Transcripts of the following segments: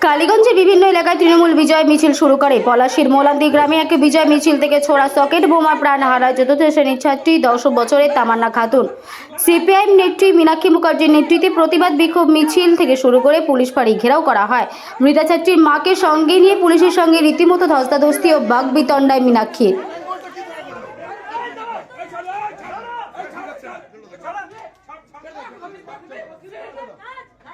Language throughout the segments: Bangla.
কালীগঞ্জে বিভিন্ন এলাকায় তৃণমূল বিজয় মিছিল শুরু করে পলাশির মোলান্দি গ্রামে এক বিজয় মিছিল থেকে ছোড়া সকেট বোমা প্রাণ হারায় চতুর্থ শ্রেণির ছাত্রী দশ বছরের তামান্না খাতুন সিপিআইএম নেত্রী মীনাক্ষী মুখার্জির নেতৃত্বে প্রতিবাদ বিক্ষোভ মিছিল থেকে শুরু করে পুলিশ ফাঁড়ি ঘেরাও করা হয় মৃতা ছাত্রীর মাকে সঙ্গে নিয়ে পুলিশের সঙ্গে রীতিমতো ধস্তাধস্তি ও বাগবিতণ্ডায় মীনাক্ষীর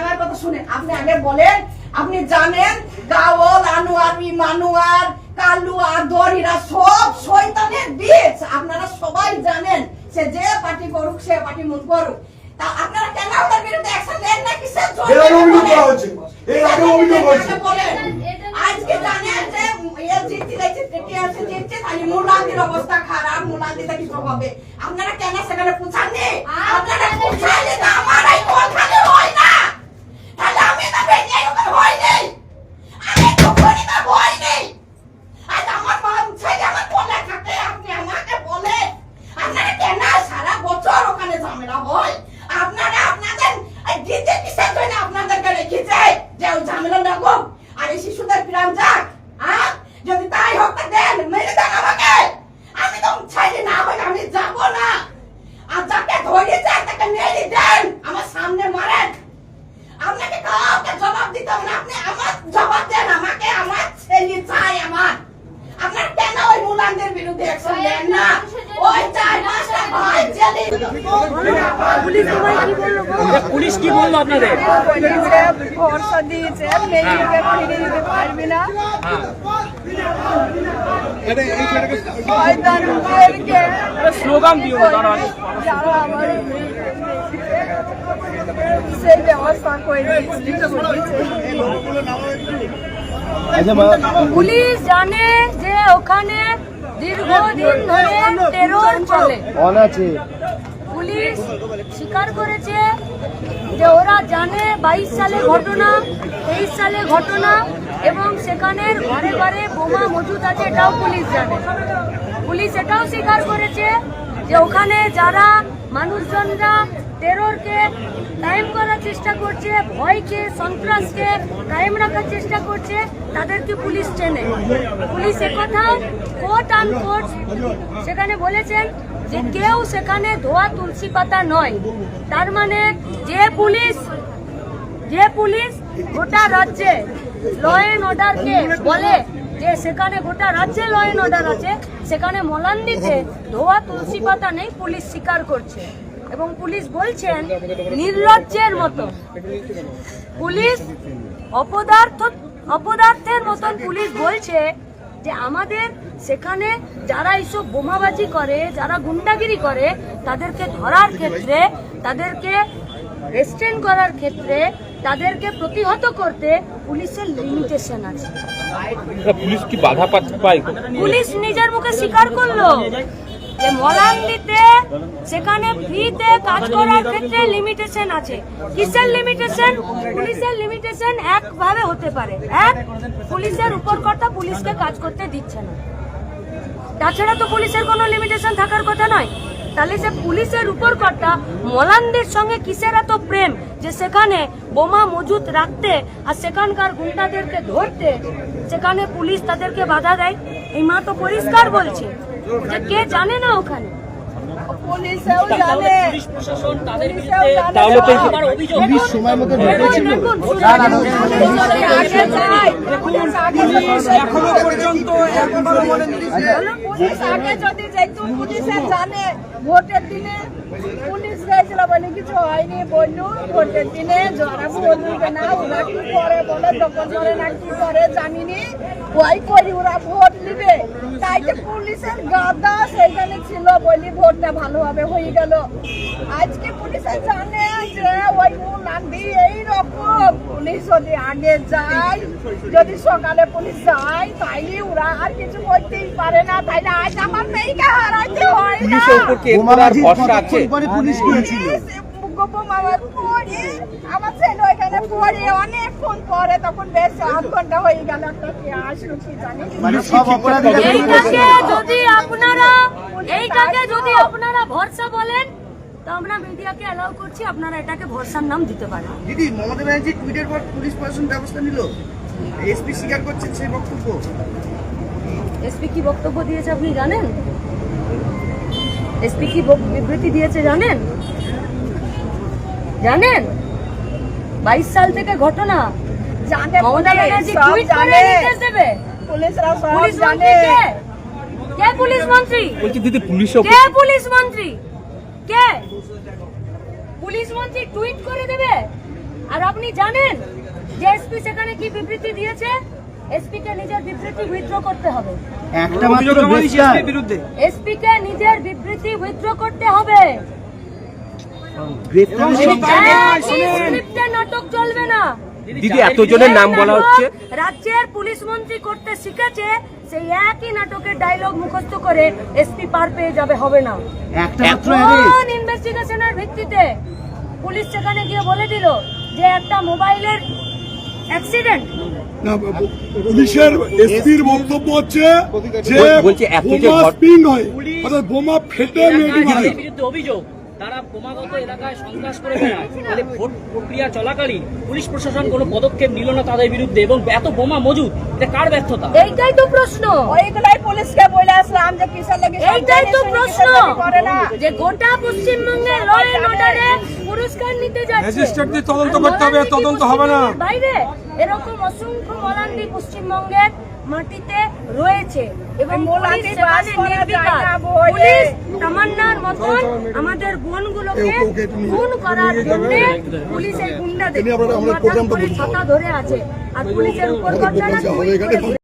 আমার কথা শুনেন। আপনি আগে বলেন আপনি জানেন গাওল আনোয়ার ইমানুয়ার কালু আদর এরা সব শয়তানের বীজ। আপনারা সবাই জানেন সে যে পার্টি করুক সে পার্টি মন করুক। তা আপনারা কেন ওদের বিরুদ্ধে অ্যাকশন নেন না কিসের জন্য এর অভিযোগ করা হয়েছে। এর আগে অভিযোগ হয়েছে। আজকে জানেন যে এ জিততে যাচ্ছে টিআরসি জিতছে তাহলে মুলান্দির অবস্থা খারাপ। মুলান্দিতে কি হবে? আপনারা কেন সেখানে পৌঁছাননি? আপনারা পৌঁছালে তো আমার এই কোনখানে হয় না তাহলে আমি তো বেরিয়ে এরকম হয় নেই আমি তো করি না ভয় নেই আজ আমার মা ছেলে আমার বলে থাকে আপনি আমাকে বলে আপনারা কেন সারা বছর ওখানে ঝামেলা হয় আপনারা আপনাদের এই দিতে কিসের জন্য আপনাদেরকে রেখেছে যে ওই ঝামেলা না হোক আর এই শিশুদের প্রাণ যাক হ্যাঁ যদি তাই হোক তা দেন মেরে দেন আমাকে আমি তো ছেলে না হই আমি যাব না আর যাকে ধরেছে তাকে মেরে দেন আমার সামনে মারেন আপনাকে কাউকে জবাব দিতে হবে না আপনি আমার জবাব দেন আমাকে আমার ছেলে চাই আমার আপনার কেন ওই মুলানদের বিরুদ্ধে অ্যাকশন নেন না ওই চার পাঁচটা ভাই জেলে পুলিশ কি বলল আপনাদের? ভরসা দিয়েছে মেয়েকে ফিরে দিতে পারবি না স্লোগান দিও দাঁড়া সেই ব্যবস্থা করে পুলিশ জানে যে ওখানে দীর্ঘদিন ধরে টেরর চলে। পুলিশ স্বীকার করেছে যে ওরা জানে বাইশ সালে ঘটনা, তেইশ সালে ঘটনা এবং সেখানের ঘরে ঘরে বোমা মজুদ আছে, এটাও পুলিশ জানে। পুলিশ এটাও স্বীকার করেছে যে ওখানে যারা মানুষজনরা টেররকে কায়েম করার চেষ্টা করছে ভয়কে সন্ত্রাসকে কায়েম রাখার চেষ্টা করছে, তাদেরকে পুলিশ চেনে। পুলিশ একথাও কোর্ট আন কোর্ট সেখানে বলেছেন যে কেউ সেখানে ধোয়া তুলসী পাতা নয়। তার মানে যে পুলিশ যে পুলিশ গোটা রাজ্যে ল অ্যান্ড অর্ডারকে বলে যে সেখানে গোটা রাজ্যে ল অর্ডার আছে, সেখানে মলান্দিতে ধোয়া তুলসী পাতা নেই, পুলিশ স্বীকার করছে। এবং পুলিশ বলছেন, নির্লজ্জের মতো। পুলিশ অপদার্থ, অপদার্থের মতন পুলিশ বলছে যে আমাদের সেখানে যারা এইসব বোমাবাজি করে যারা গুন্ডাগিরি করে তাদেরকে ধরার ক্ষেত্রে তাদেরকে রেস্টেন করার ক্ষেত্রে তাদেরকে প্রতিহত করতে পুলিশের লিমিটেশন আছে। পুলিশ কি বাধা পায়? পুলিশ নিজের মুখে স্বীকার করল যে মলান্দিতে সেখানে ফ্রিতে কাজ করার ক্ষেত্রে লিমিটেশন আছে। কিসের লিমিটেশন পুলিশের লিমিটেশন একভাবে হতে পারে। এক পুলিশের উপরকর্তা পুলিশকে কাজ করতে দিচ্ছে না। তাছাড়া তো পুলিশের কোনো লিমিটেশন থাকার কথা নয়। তাহলে সে পুলিশের উপরকর্তা মলানদের সঙ্গে কিসের এত প্রেম? যে সেখানে বোমা মজুত রাখতে আর সেখানকার গুন্ডাদেরকে ধরতে সেখানে পুলিশ তাদেরকে বাধা দেয়? এই মা তো পরিষ্কার বলছে যে কে জানে না ওখানে? এখনও পর্যন্ত পুলিশ আগে যদি যেহেতু পুলিশে জানে ভোটের দিনে পুলিশ গেছিল বলে কিছু হয়নি বললু ভোটের দিনে যারা বলবে না ওরা কি করে বলে দখল করে না কি করে জানিনি? ওই করি ওরা ভোট নিবে তাই তো পুলিশের গাদা সেইখানে ছিল বলি ভোটটা ভালোভাবে হয়ে গেল। আজকে পুলিশে জানে যে ওই নান্দি এই রকম পুলিশ যদি আগে যায় যদি সকালে পুলিশ যায় তাইলে ওরা আর কিছু করতেই পারে না। তাইলে আজ আমার মেয়েকে হারাইতে হয় না। পুলিশের উপর কি এরপর আর ভরসা আছে? পুলিশ গোপম আমার পরে আমার ছেলে ওইখানে অনেকক্ষণ পরে তখন বেশ আধ ঘণ্টা হয়ে গেল একটা কে আসলো কি জানি। মানে যদি আপনারা এইটাকে যদি আপনারা ভরসা বলেন তো আমরা মিডিয়াকে অ্যালাউ করছি আপনারা এটাকে ভরসার নাম দিতে পারেন। দিদি মমতা ব্যানার্জি টুইটের পর পুলিশ প্রশাসন ব্যবস্থা নিল? এসপি স্বীকার করছেন সেই বক্তব্য? এসপি কি বক্তব্য দিয়েছে আপনি জানেন? এসপি কি বিবৃতি দিয়েছে জানেন? জানেন? বাইশ সাল থেকে ঘটনা। মমতা ব্যানার্জি টুইট করে নির্দেশ দেবে। পুলিশ জানে। কে? পুলিশ মন্ত্রী? বলছি দিদি পুলিশও কে পুলিশ মন্ত্রী? কে? পুলিশ মন্ত্রী টুইট করে দেবে? আর আপনি জানেন যে এসপি সেখানে কি বিবৃতি দিয়েছে? এসপি কে নিজের বিবৃতি উইথড্র করতে হবে। একটা মাত্র বিরুদ্ধে। এসপি কে নিজের বিবৃতি উইথড্র করতে হবে। একই স্ক্রিপ্টে নাটক চলবে না। দিদি এতজনের নাম বলা হচ্ছে। রাজ্যের পুলিশ মন্ত্রী করতে শিখেছে সেই একই নাটকের ডায়লগ মুখস্থ করে এসপি পার পেয়ে যাবে হবে না। একটা ইনভেস্টিগেশনের ভিত্তিতে পুলিশ সেখানে গিয়ে বলে দিল যে একটা মোবাইলের অ্যাক্সিডেন্ট পুলিশের এসপির বক্তব্য হচ্ছে যে বলছে এত যে বোমা ঘট- হয় অর্থাৎ বোমা ফেটে মেডিকেল বিরুদ্ধে অভিযোগ। তারা ক্রমাগত এলাকায় সন্ত্রাস করে বেড়ায়। ভোট প্রক্রিয়া চলাকালীন পুলিশ প্রশাসন কোনো পদক্ষেপ নিল না তাদের বিরুদ্ধে এবং এত বোমা মজুদ এটা কার ব্যর্থতা? এইটাই তো প্রশ্ন। ওইগুলাই পুলিশকে বলে আসলাম যে কিসের লাগে এইটাই তো প্রশ্ন। করে না। যে গোটা পশ্চিমবঙ্গে ল এন্ড পুরস্কার নিতে যাচ্ছে। ম্যাজিস্ট্রেটদের তদন্ত করতে হবে, তদন্ত হবে না। পশ্চিমবঙ্গের বাইরে এরকম অসংখ্য মলান্দি পশ্চিমবঙ্গের মাটিতে রয়েছে। এবং পুলিশ তামান্নার মতন আমাদের বোনগুলোকে খুন করার জন্য পুলিশের এই গুন্ডাদের ধরে আছে। আর পুলিশের উপর